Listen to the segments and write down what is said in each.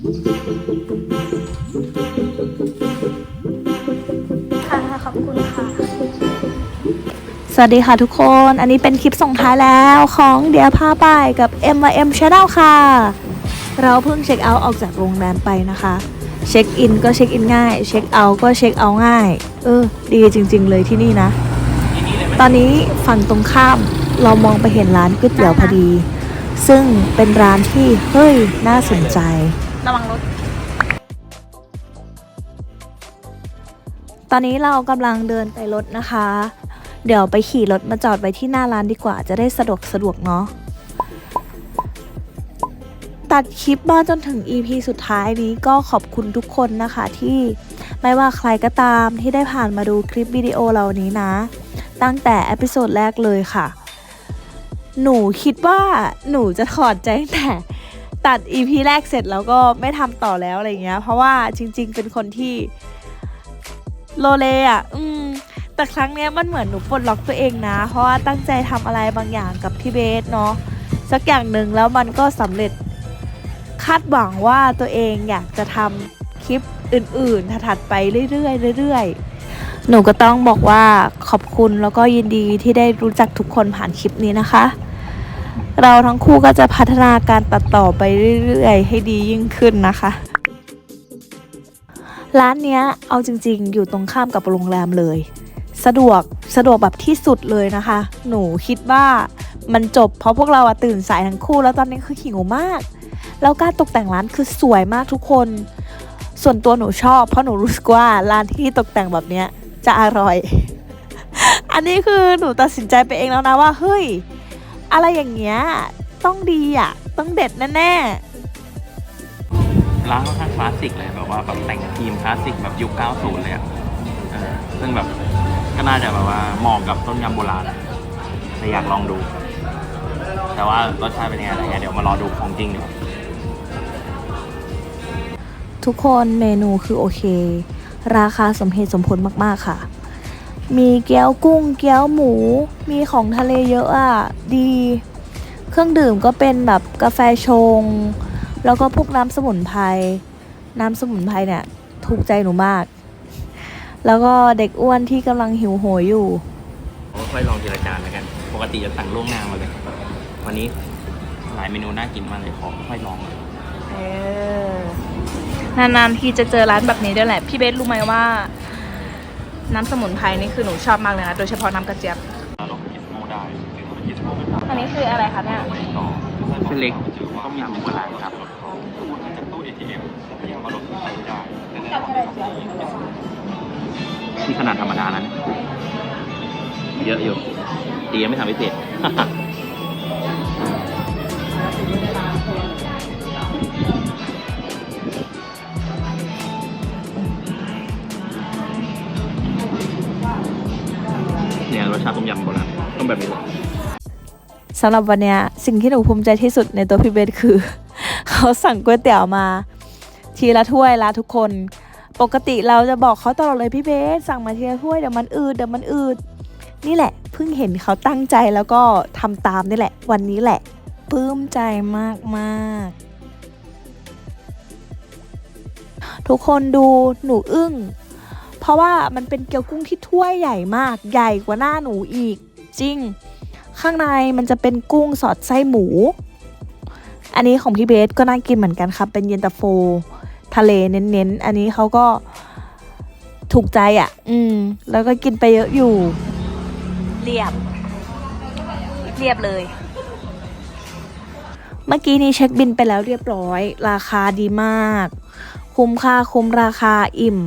ค่ะขอบคุณค่ะ สวัสดีค่ะทุกคน อันนี้เป็นคลิปส่งท้ายแล้วของเดียพาไปกับ M M Channel ค่ะ เราเพิ่งเช็คเอาท์ออกจากโรงแรมไปนะคะ เช็คอินก็เช็คอินง่าย เช็คเอาท์ก็เช็คเอาท์ง่าย เออ ดีจริง ๆ เลยที่นี่นะ ตอนนี้ฝั่งตรงข้ามเรามองไปเห็นร้านก๋วยเตี๋ยวพอดี ซึ่งเป็นร้านที่เฮ้ยน่าสนใจ ระวังรถ ตอนนี้เรากำลังเดินไปรถนะคะ เดี๋ยวไปขี่รถมาจอดไว้ที่หน้าร้านดีกว่าจะได้สะดวกสะดวกเนาะตัดคลิปมาจนถึง EP สุดท้ายนี้ก็ขอบคุณทุกคนนะคะที่ไม่ว่าใครก็ตามที่ได้ผ่านมาดูคลิปวิดีโอเหล่านี้นะ ตั้งแต่เอพิโซดแรกเลยค่ะ หนูคิดว่าหนูจะถอดใจตั้งแต่ ตัด EP แรกเสร็จแล้วก็ไม่ทำต่อแล้วอะไรเงี้ย เพราะว่าจริง ๆ เป็นคนที่โลเลอะ อืม แต่ครั้งเนี้ยมันเหมือนหนูปลดล็อกตัวเองนะ เพราะว่าตั้งใจทำอะไรบางอย่างกับพี่เบสเนาะสักอย่างหนึ่งแล้วมันก็สำเร็จคาดหวังว่าตัวเองอยากจะทำคลิปอื่น ๆ ถัดไปเรื่อยๆเรื่อยๆหนูก็ต้องบอกว่าขอบคุณแล้วก็ยินดีที่ได้รู้จักทุกคนผ่านคลิปนี้นะคะ เราทั้งคู่ก็จะพัฒนาการตัดต่อไปเรื่อยๆ ให้ดียิ่งขึ้นนะคะร้านเนี้ยเอาจริง ๆ อยู่ตรงข้ามกับโรงแรมเลย สะดวกสะดวกแบบที่สุดเลยนะคะ หนูคิดว่ามันจบเพราะพวกเราตื่นสายทั้งคู่แล้วตอนนี้คือหิวมาก แล้วการตกแต่งร้านคือสวยมากทุกคน ส่วนตัวหนูชอบเพราะหนูรู้สึกว่าร้านที่ตกแต่งแบบเนี้ยจะอร่อย อันนี้คือหนูตัดสินใจไปเองแล้วนะว่าเฮ้ย อะไรอย่างเงี้ย ต้องดีอะ ต้องเด็ดแน่ร้านค่อนข้างคลาสสิกเลยแบบว่าแบบแต่งทีมคลาสสิกแบบยุค 90 เลยอะเออซึ่งแบบก็น่าจะแบบว่าเหมาะกับต้นยำโบราณแต่อยากลองดู แต่ว่ารสชาติเป็นยังไงอะไรเงี้ยเดี๋ยวมารอดูของจริงดีกว่า ๆ ทุกคนเมนูคือโอเค ราคาสมเหตุสมผลมากๆค่ะ มีเกี๊ยวกุ้งเกี๊ยวหมู มีของทะเลเยอะอะ ดี เครื่องดื่มก็เป็นแบบกาแฟชง แล้วก็พวกน้ำสมุนไพร น้ำสมุนไพรเนี่ย ถูกใจหนูมาก แล้วก็เด็กอ้วนที่กำลังหิวโหยอยู่ผมค่อยลองทีละจานแล้วกัน ปกติจะสั่งล่วงหน้ามาเลย วันนี้หลายเมนูน่ากินมากเลยขอค่อยลองเลยเออนานๆทีจะเจอร้านแบบนี้ด้วยแหละ พี่เบสรู้ไหมว่า น้ำสมุนไพรนี่คือหนูชอบมากเลยนะ โดยเฉพาะน้ำกระเจี๊ยบเราลองกินโมได้อันนี้คืออะไรคะเนี่ยเส้นเล็กต้มยำโบราณครับจากตู้ ATM ยังมาลดใส่ได้ที่ขนาดธรรมดานั้นเยอะอยู่ดียังไม่ทำพิเศษ ชาต้มยำโบราณต้องแบบนี้เลยสำหรับวันนี้สิ่งที่หนูภูมิใจที่สุดในตัวพี่เบสคือ เขาสั่งก๋วยเตี๋ยวมา ทีละถ้วยละทุกคน ปกติเราจะบอกเขาตลอดเลยพี่เบสสั่งมาทีละถ้วยเดี๋ยวมันอืดเดี๋ยวมันอืดนี่แหละเพิ่งเห็นเขาตั้งใจแล้วก็ทำตามนี่แหละ วันนี้แหละปลื้มใจมากมากทุกคนดูหนูอึ้ง เพราะว่ามันเป็นเกี๊ยวกุ้งที่ถ้วยใหญ่มาก ใหญ่กว่าหน้าหนูอีก จริง ข้างในมันจะเป็นกุ้งสอดไส้หมู อันนี้ของพี่เบสก็น่ากินเหมือนกันครับ เป็นเย็นตาโฟ ทะเลเน้นๆ อันนี้เขาก็ถูกใจอะ่ะ อืม แล้วก็กินไปเยอะอยู่ เรียบ เรียบเลย เมื่อกี้นี้เช็คบินไปแล้วเรียบร้อย ราคาดีมาก คุ้มค่าคุ้มราคาอิ่ม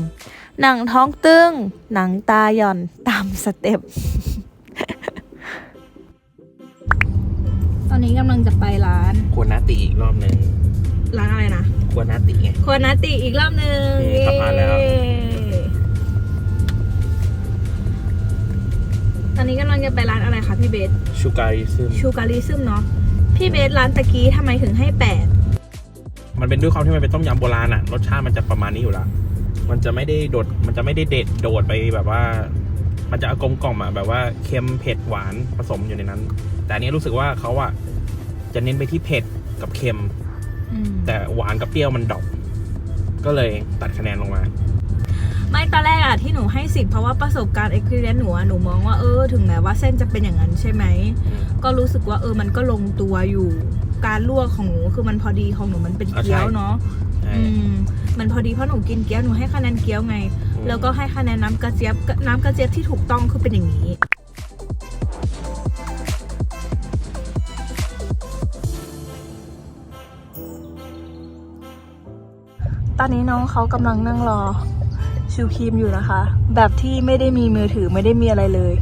หนังท้องตึง หนังตาหย่อนตามสเต็ป ตอนนี้กำลังจะไปร้าน ควรนาติอีกรอบหนึ่งร้านอะไรนะ ควรนาติไงโคนาติอีกรอบหนึ่งอืมกลับมาแล้วเย้ตอนนี้กำลังจะไปร้านอะไรคะพี่เบส ชูการิซึมชูการิซึมเนาะ พี่เบสร้านตะกี้ทำไมถึงให้แปดมันเป็นด้วยความที่มันเป็นต้มยำโบราณอะรสชาติมันจะประมาณนี้อยู่แล้ว มันจะไม่ได้โดด มันจะไม่ได้เด็ดโดดไปแบบว่า มันจะกลมกล่อมอะแบบว่าเค็มเผ็ดหวานผสมอยู่ในนั้น แต่อันนี้รู้สึกว่าเขาอะจะเน้นไปที่เผ็ดกับเค็ม แต่หวานกับเปรี้ยวมันดรอปก็เลยตัดคะแนนลงมา ไม่ตอนแรกอะที่หนูให้สิบเพราะว่าประสบการณ์ experience หนูอะหนูมองว่าเออถึงแม้ว่าเส้นจะเป็นอย่างนั้นใช่ไหม ก็รู้สึกว่าเออมันก็ลงตัวอยู่ การลวกของหนูคือมันพอดีของหนูมันเป็นอะใช่เกี๊ยวเนาะใช่อืมมันพอดีเพราะหนูกินเกี๊ยวหนูให้คะแนนเกี๊ยวไง แล้วก็ให้คะแนนน้ำกระเจี๊ยบน้ำกระเจี๊ยบที่ถูกต้องคือเป็นอย่างนี้ตอนนี้น้องเขากำลังนั่งรอชิวครีมอยู่นะคะ แบบที่ไม่ได้มีมือถือไม่ได้มีอะไรเลย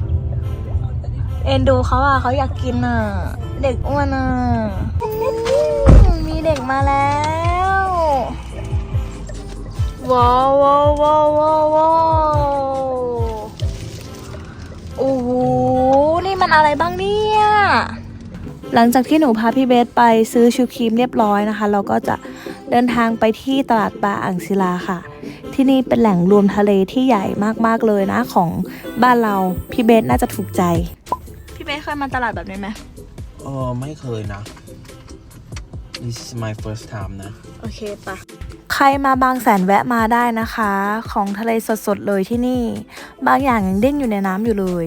เอ็นดูเขาอะเขาอยากกินอะ เด็กอ้วนอะมี เด็กมาแล้วว้าวว้าวว้าวว้าวว้าวโอ้โหนี่มันอะไรบ้างเนี่ยหลังจากที่หนูพาพี่เบสไปซื้อชูครีมเรียบร้อยนะคะ เราก็จะเดินทางไปที่ตลาดปลาอ่างศิลาค่ะ ที่นี่เป็นแหล่งรวมทะเลที่ใหญ่มากๆเลยนะของบ้านเราพี่เบสน่าจะถูกใจ พี่เบสเคยมาตลาดแบบนี้ไหมเออไม่เคยนะ this is my first time นะ โอเคปะใครมาบางแสนแวะมาได้นะคะ ของทะเลสดๆเลยที่นี่ บางอย่างยังเด้งอยู่ในน้ำอยู่เลย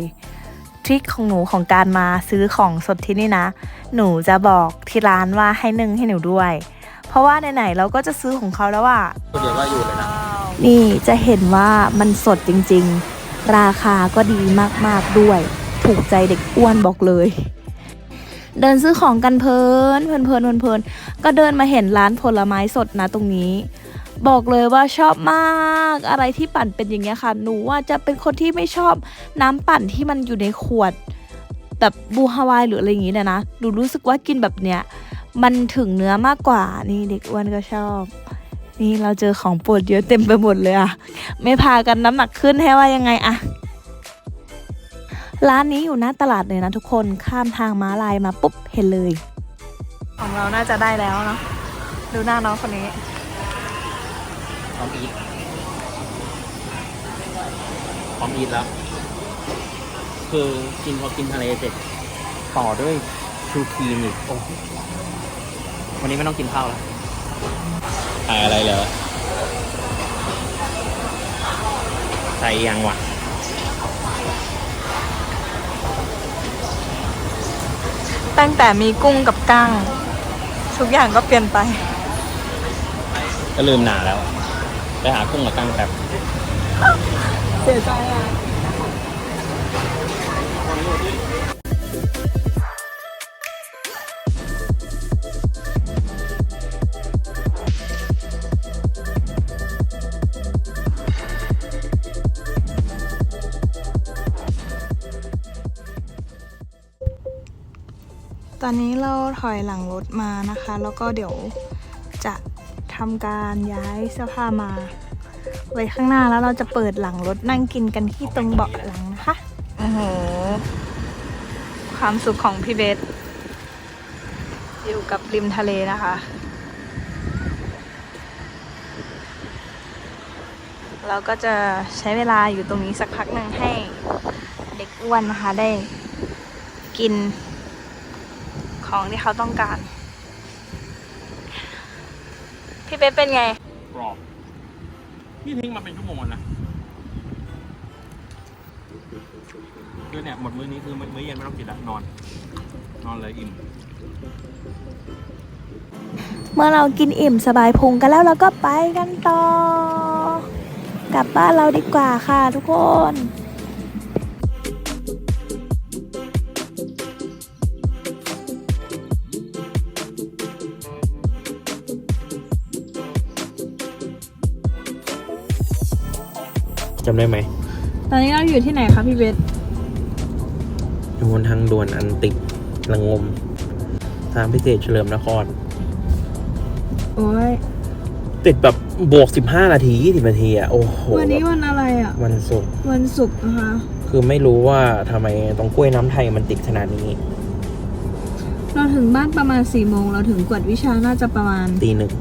ทริคของหนูของการมาซื้อของสดที่นี่นะ หนูจะบอกที่ร้านว่าให้นึ่งให้หนูด้วย เพราะว่าไหนๆเราก็จะซื้อของเขาแล้วอะเดี๋ยวก็อยู่เลยนะนี่จะเห็นว่ามันสดจริงๆ ราคาก็ดีมากๆด้วย ถูกใจเด็กอ้วนบอกเลย เดินซื้อของกันเพลินเพลินเพลินเพลินพนก็เดินมาเห็นร้านผลไม้สดนะตรงนี้ บอกเลยว่าชอบมากอะไรที่ปั่นเป็นอย่างเงี้ยค่ะ หนูว่าจะเป็นคนที่ไม่ชอบน้ำปั่นที่มันอยู่ในขวด แบบบูฮาวายหรืออะไรอย่างงี้เนี่ยนะหนูรู้สึกว่ากินแบบเนี้ยมันถึงเนื้อมากกว่านี่เด็กอ้วนก็ชอบ นี่เราเจอของโปรดเยอะเต็มไปหมดเลยอะไม่พากันน้ำหนักขึ้นให้ว่ายังไงอะ ร้านนี้อยู่หน้าตลาดเลยนะทุกคนข้ามทางม้าลายมาปุ๊บเห็นเลย ของเราน่าจะได้แล้วเนาะดูหน้าน้องคนนี้พร้อมอีทพร้อมอีทแล้ว คือกินพอกินทะเลเสร็จต่อด้วยชูครีมอีกโอ้โหวันนี้ไม่ต้องกินข้าวแล้วขายอะไรเหรอใส่ยังวะ ตั้งแต่มีกุ้งกับกั้ง ทุกอย่างก็เปลี่ยนไป ก็ลืมหนาแล้ว ไปหากุ้งกับกั้งแบบเสียใจอะ ตอนนี้เราถอยหลังรถมานะคะ แล้วก็เดี๋ยวจะทำการย้ายเสื้อผ้ามาไว้ข้างหน้าแล้วเราจะเปิดหลังรถนั่งกินกันที่ตรงเบาะหลังนะคะโอ้โหความสุขของพี่เบสอยู่กับริมทะเลนะคะ เราก็จะใช้เวลาอยู่ตรงนี้สักพักหนึ่งให้เด็กอ้วนนะคะได้กิน ของที่เขาต้องการ พี่เป๊เป็นไง กรอบ นี่ทิ้งมาเป็นชั่วโมงแล้วนะคือเนี่ยหมดมื้อนี้คือมื้อเย็นไม่ต้องกินละนอน นอนเลยอิ่ม เมื่อเรากินอิ่มสบายพุงกันแล้วเราก็ไปกันต่อ กลับบ้านเราดีกว่าค่ะทุกคน จำได้ไหม ตอนนี้เราอยู่ที่ไหนคะพี่เบสอยู่บนทางด่วนอันติดละงม ทางพิเศษเฉลิมนคร โอ้ยติดแบบบวก15นาที20นาทีอะ โอ้โหวันนี้วันอะไรอะ วันศุกร์วันศุกร์นะคะ คือไม่รู้ว่าทำไมตรงกล้วยน้ำไทยมันติดขนาดนี้ เราถึงบ้านประมาณสี่โมงเราถึงกวดวิชาน่าจะประมาณตีหนึ่ง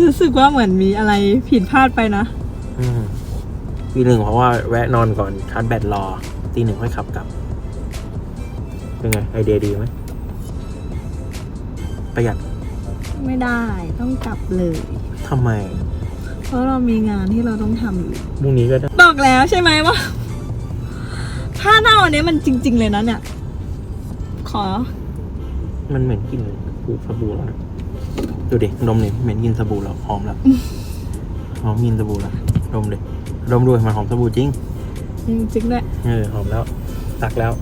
รู้สึกว่าเหมือนมีอะไรผิดพลาดไปนะ อืมตีหนึ่งเพราะว่าแวะนอนก่อนชาร์จแบตรอตีหนึ่งค่อยขับกลับเป็นไง ไอเดียดีไหมประหยัดไม่ได้ต้องกลับเลย ทำไมเพราะเรามีงานที่เราต้องทำอยู่พรุ่งนี้ก็ได้บอกแล้วใช่ไหมว่าผ้าหน้าวันนี้มันจริง ๆ เลยนะเนี่ย ขอ มันเหม็นกลิ่นบูสบู่แล้วนะ ดูดิดมดิเหม็นกลิ่นสบู่แล้วหอมแล้วหอมกลิ่นสบู่แล้วดมดิดมด้วยมันหอมสบู่จริงจริงๆด้วยเออหอมแล้วตักแล้ว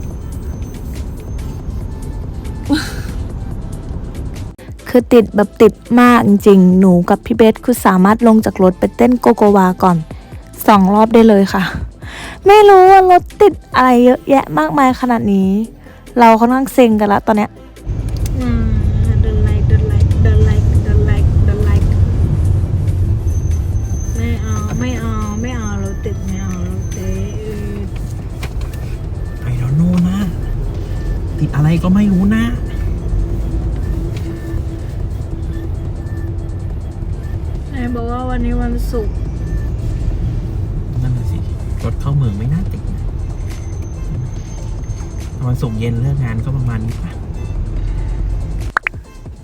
คือติดแบบติดมากจริงๆ หนูกับพี่เบสคือสามารถลงจากรถไปเต้นโกโกวาก่อนสองรอบได้เลยค่ะ ไม่รู้ว่ารถติดอะไรเยอะแยะมากมายขนาดนี้ เราค่อนข้างเซ็งกันละตอนเนี้ย อะไรก็ไม่รู้นะ ไหนบอกว่าวันนี้วันศุกร์นั่นแหละสิรถเข้าเมืองไม่น่าติดนะวันศุกร์เย็นเลิกงานก็ประมาณนี้ป่ะ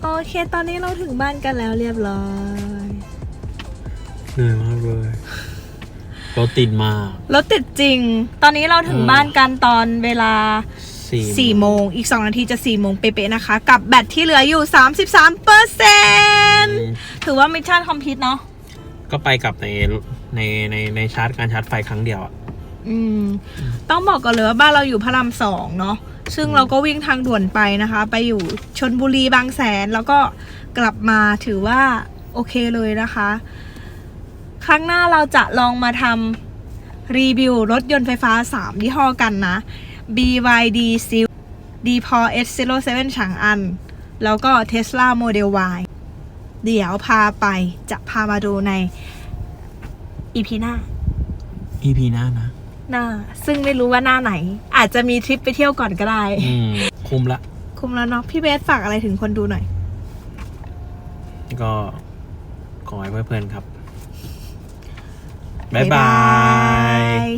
โอเค ตอนนี้เราถึงบ้านกันแล้วเรียบร้อยเหนื่อยมากเลยรถติดมาก รถติดจริง ตอนนี้เราถึงอืม บ้านกันตอนเวลา สี่4โมง อีก 2 นาทีจะ4โมงเป๊ะๆนะคะ กับแบตที่เหลืออยู่ 33เปอร์เซ็นต์ถือว่ามิชชั่นคอมพลีทเนาะก็ไปกับในในในในชาร์จการชาร์จไฟครั้งเดียวอะอืม ต้องบอกก่อนเลยว่าบ้านเราอยู่พระรามสองเนาะซึ่งเราก็วิ่งทางด่วนไปนะคะ ไปอยู่ชนบุรีบางแสนแล้วก็กลับมาถือว่าโอเคเลยนะคะ ครั้งหน้าเราจะลองมาทำรีวิวรถยนต์ไฟฟ้า 3 ยี่ห้อกันนะ BYD s i l d p o S07 ฉางอัน แล้วก็ Tesla Model Y เดี๋ยวพาไปจะพามาดูใน EP หน้าอีพีหน้านะ หน้า ซึ่งไม่รู้ว่าหน้าไหน อาจจะมีทริปไปเที่ยวก่อนก็ได้ อืม คุ้มละ คุมแล้วเนาะพี่เบสฝากอะไรถึงคนดูหน่อย ก็ขอให้เพื่อนๆครับ บ๊าบ๊ายยบาบาย ย